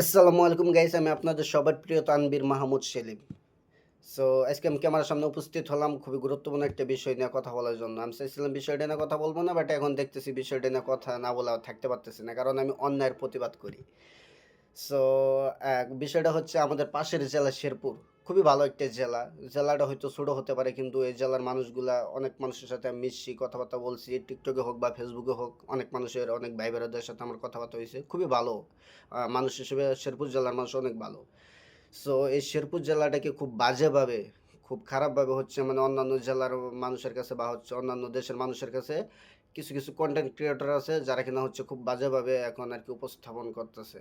আসসালামু আলাইকুম গাইস আমি আপনাদের সবার প্রিয় তানবীর মাহমুদ সেলিম। সো আজকে আমি ক্যামেরার সামনে উপস্থিত হলাম খুবই গুরুত্বপূর্ণ একটা বিষয় নিয়ে কথা বলার জন্য। আমি চাইছিলাম বিষয়টা নিয়ে কথা বলব না বাট এখন দেখতেছি বিষয়টা নিয়ে কথা না বলা থাকতে পারতেছি না, কারণ আমি অন্যায়ের প্রতিবাদ করি। সো বিষয়টা হচ্ছে আমাদের পাশের জেলা শেরপুর। খুবই ভালো একটা জেলা। জেলাটা হয়তো ছোটো হতে পারে, কিন্তু এই জেলার মানুষগুলা অনেক মানুষের সাথে আমি মিশছি, কথাবার্তা বলছি টিকটকে হোক বা ফেসবুকে হোক, অনেক মানুষের, অনেক ভাই বেড়াদের সাথে আমার কথাবার্তা হয়েছে। খুবই ভালো। মানুষ হিসেবে শেরপুর জেলার মানুষ অনেক ভালো। সো এই শেরপুর জেলাটাকে খুব বাজেভাবে, খুব খারাপভাবে হচ্ছে মানে অন্যান্য জেলার মানুষের কাছে বা হচ্ছে অন্যান্য দেশের মানুষের কাছে কিছু কিছু কন্টেন্ট ক্রিয়েটর আছে যারা কিনা হচ্ছে খুব বাজেভাবে এখন আর কি উপস্থাপন করতেছে।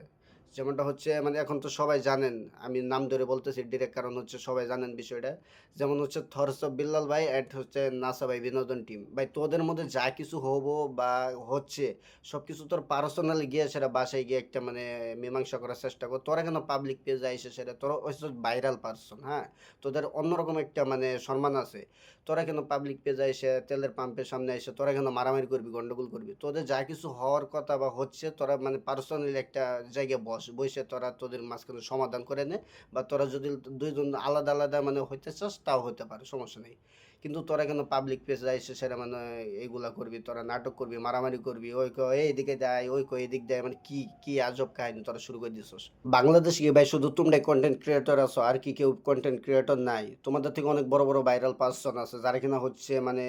যেমনটা হচ্ছে মানে এখন তো সবাই জানেন, আমি নাম ধরে বলতেছি ডিরেক্ট কারণ হচ্ছে সবাই জানেন বিষয়টা। যেমন হচ্ছে থরস বিল্লাল ভাই, অ্যাড হচ্ছে নাসা ভাই, বিনোদন টিম। ভাই, তোদের মধ্যে যা কিছু হব বা হচ্ছে সব কিছু তোর পার্সোনালি গিয়ে সেটা বাসায় গিয়ে একটা মানে মীমাংসা করার চেষ্টা কর। তোরা কেন পাবলিক পেজে আইসে সেটা? তোরা হচ্ছে ভাইরাল পার্সন হ্যাঁ? তোদের অন্যরকম একটা মানে সম্মান আছে। তোরা কেন পাবলিক পেজে এসে তেলের পাম্পের সামনে এসে তোরা কেন মারামারি করবি, গন্ডগোল করবি? তোদের যা কিছু হওয়ার কথা বা হচ্ছে, তোরা মানে পার্সোনালি একটা জায়গায় বস। বসে তোরা তোদের মাঝখানে সমাধান করে নে বা তোরা যদি দুইজন আলাদা আলাদা মানে হইতে চাস, তাও হতে পারে, সমস্যা নেই। কিন্তু তোরা কেন পাবলিক পেজে এসে সেটা মানে এইগুলা করবি, তোরা নাটক করবি, মারামারি করবি, ওই কো এইদিকে দেয়, ওই কো এদিক দেয় মানে কি কি আজব কাহিনী তোরা শুরু করে দিছিস? বাংলাদেশ কি ভাই শুধু তোমরাই কন্টেন্ট ক্রিয়েটর আছো, আর কি কেউ কন্টেন্ট ক্রিয়েটর নাই? তোমাদের থেকে অনেক বড় বড় ভাইরাল পার্সন আছে, যারা কিনা হচ্ছে মানে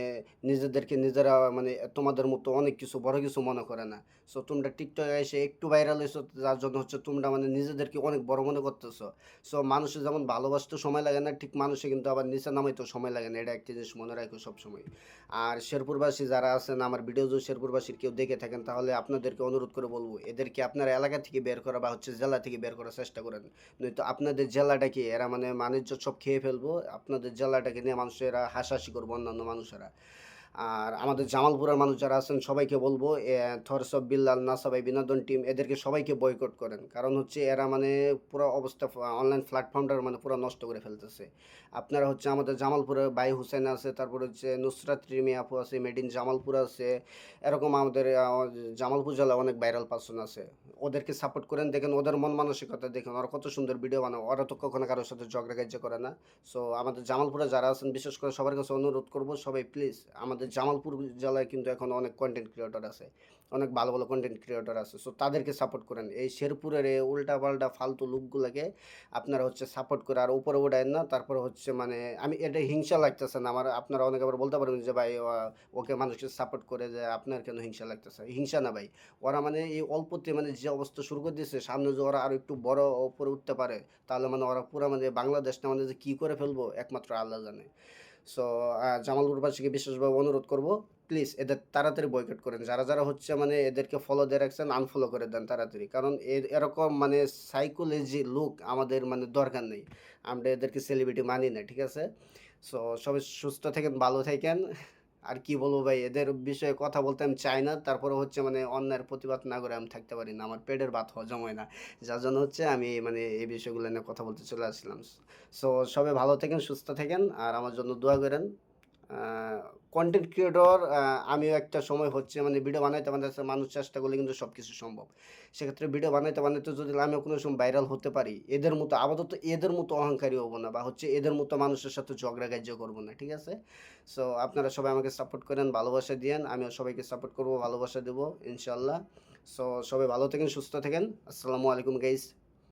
নিজেদেরকে নিজেরা মানে তোমাদের মতো অনেক কিছু, বড় কিছু মনে করে না। সো তোমরা টিকটকে এসে একটু ভাইরাল হয়েছো যার জন্য হচ্ছে তোমরা মানে নিজেদেরকে অনেক বড় মনে করতেছো। সো মানুষের যেমন ভালোবাসতে সময় লাগে না, ঠিক মানুষে কিন্তু আবার নিচে নামাইতেও সময় লাগে না। এটা একটা জিনিস মনে রাখো সবসময়। আর শেরপুরবাসী যারা আছেন, আমার ভিডিও যদি শেরপুরবাসীর কেউ দেখে থাকেন, তাহলে আপনাদেরকে অনুরোধ করে বলব, এদেরকে আপনার এলাকা থেকে বের করা বা হচ্ছে জেলা থেকে বের করার চেষ্টা করেন। নয়তো আপনাদের জেলাটাকে এরা মানে বাণিজ্য সব খেয়ে ফেলব, আপনাদের জেলাটাকে নিয়ে মানুষেরা হাসাহাসি করব, অন্যান্য মানুষেরা। আর আমাদের জামালপুরের মানুষ যারা আছেন, সবাইকে বলব থরস অফ বিল্লাল নাসাবাই বিনোদন টিম, এদেরকে সবাইকে বয়কট করেন। কারণ হচ্ছে এরা মানে পুরো অবস্থা অনলাইন প্ল্যাটফর্মটার মানে পুরো নষ্ট করে ফেলতেছে। আপনারা হচ্ছে আমাদের জামালপুরে বাই হুসেন আছে, তারপর হচ্ছে নুসরাত রিমি আপু আছে মেড ইন জামালপুর আছে, এরকম আমাদের জামালপুর জেলায় অনেক ভাইরাল পার্সন আছে। ওদেরকে সাপোর্ট করেন, দেখেন ওদের মন মানসিকতা দেখেন, ওরা কত সুন্দর ভিডিও বানায়, ওরা তো কখনো কারোর সাথে ঝগড়া কার্য করে না। সো আমাদের জামালপুরে যারা আছেন, বিশেষ করে সবার কাছে অনুরোধ করব, সবাই প্লিজ আমাদের জামালপুর জেলায় কিন্তু এখন অনেক কন্টেন্ট ক্রিয়েটর আছে, অনেক ভালো ভালো কন্টেন্ট ক্রিয়েটর আছে। সো তাদেরকে সাপোর্ট করেন। এই শেরপুরের এই উল্টা পাল্টা ফালতু লুকগুলোকে আপনারা হচ্ছে সাপোর্ট করে, আর উপরে ওঠায় না, তারপরে হচ্ছে মানে আমি এটা হিংসা লাগতেছে না। আমার, আপনারা অনেক আবার বলতে পারেন যে, ভাই ওকে মানুষকে সাপোর্ট করে যে, আপনার কেন হিংসা লাগতেছে? হিংসা না ভাই। ওরা মানে এই অল্পতে মানে যে অবস্থা শুরু করে দিয়েছে, সামনে যে ওরা আরও একটু বড় উপরে উঠতে পারে, তাহলে মানে ওরা পুরো মানে বাংলাদেশটা মানে যে কী করে ফেলব, একমাত্র আল্লাহ জানে। সো জামালপুরবাসীকে বিশেষভাবে অনুরোধ করব প্লিজ এদের তাড়াতাড়ি বয়কট করেন। যারা যারা হচ্ছে মানে এদেরকে ফলো দিয়ে রাখছেন আনফলো করে দেন তাড়াতাড়ি। কারণ এরকম মানে সাইকোলজি লুক আমাদের মানে দরকার নেই। আমরা এদেরকে সেলিব্রিটি মানি না, ঠিক আছে? সো সবাই সুস্থ থাকেন, ভালো থাকেন। আর কি বলব ভাই, এদের বিষয়ে কথা বলতে আমি চাই না। তারপরে হচ্ছে মানে অন্যায়ের প্রতিবাদ না করে আমি থাকতে পারি না। আমার পেটের ভাত হজম হয় না। যার জন্য হচ্ছে আমি মানে এই বিষয়গুলো নিয়ে কথা বলতে চলে আসছিলাম। সো সবাই ভালো থাকেন, সুস্থ থাকেন। আর আমার জন্য দোয়া করেন। কন্টেন্ট ক্রিয়েটর আমিও একটা সময় হচ্ছে মানে ভিডিও বানাইতে বানাইতে মানুষ চেষ্টা করলে কিন্তু সব কিছু সম্ভব। সেক্ষেত্রে ভিডিও বানাইতে বানাইতে যদি আমি কোনো সময় ভাইরাল হতে পারি, এদের মতো আপাতত এদের মতো অহংকারী হব না বা হচ্ছে এদের মতো মানুষের সাথে ঝগড়া কার্য করব না, ঠিক আছে? সো আপনারা সবাই আমাকে সাপোর্ট করেন, ভালোবাসা দিয়েন, আমিও সবাইকে সাপোর্ট করব, ভালোবাসা দেবো ইনশাল্লাহ সো সবাই ভালো থাকেন, সুস্থ থাকেন। আসসালামু আলাইকুম গাইস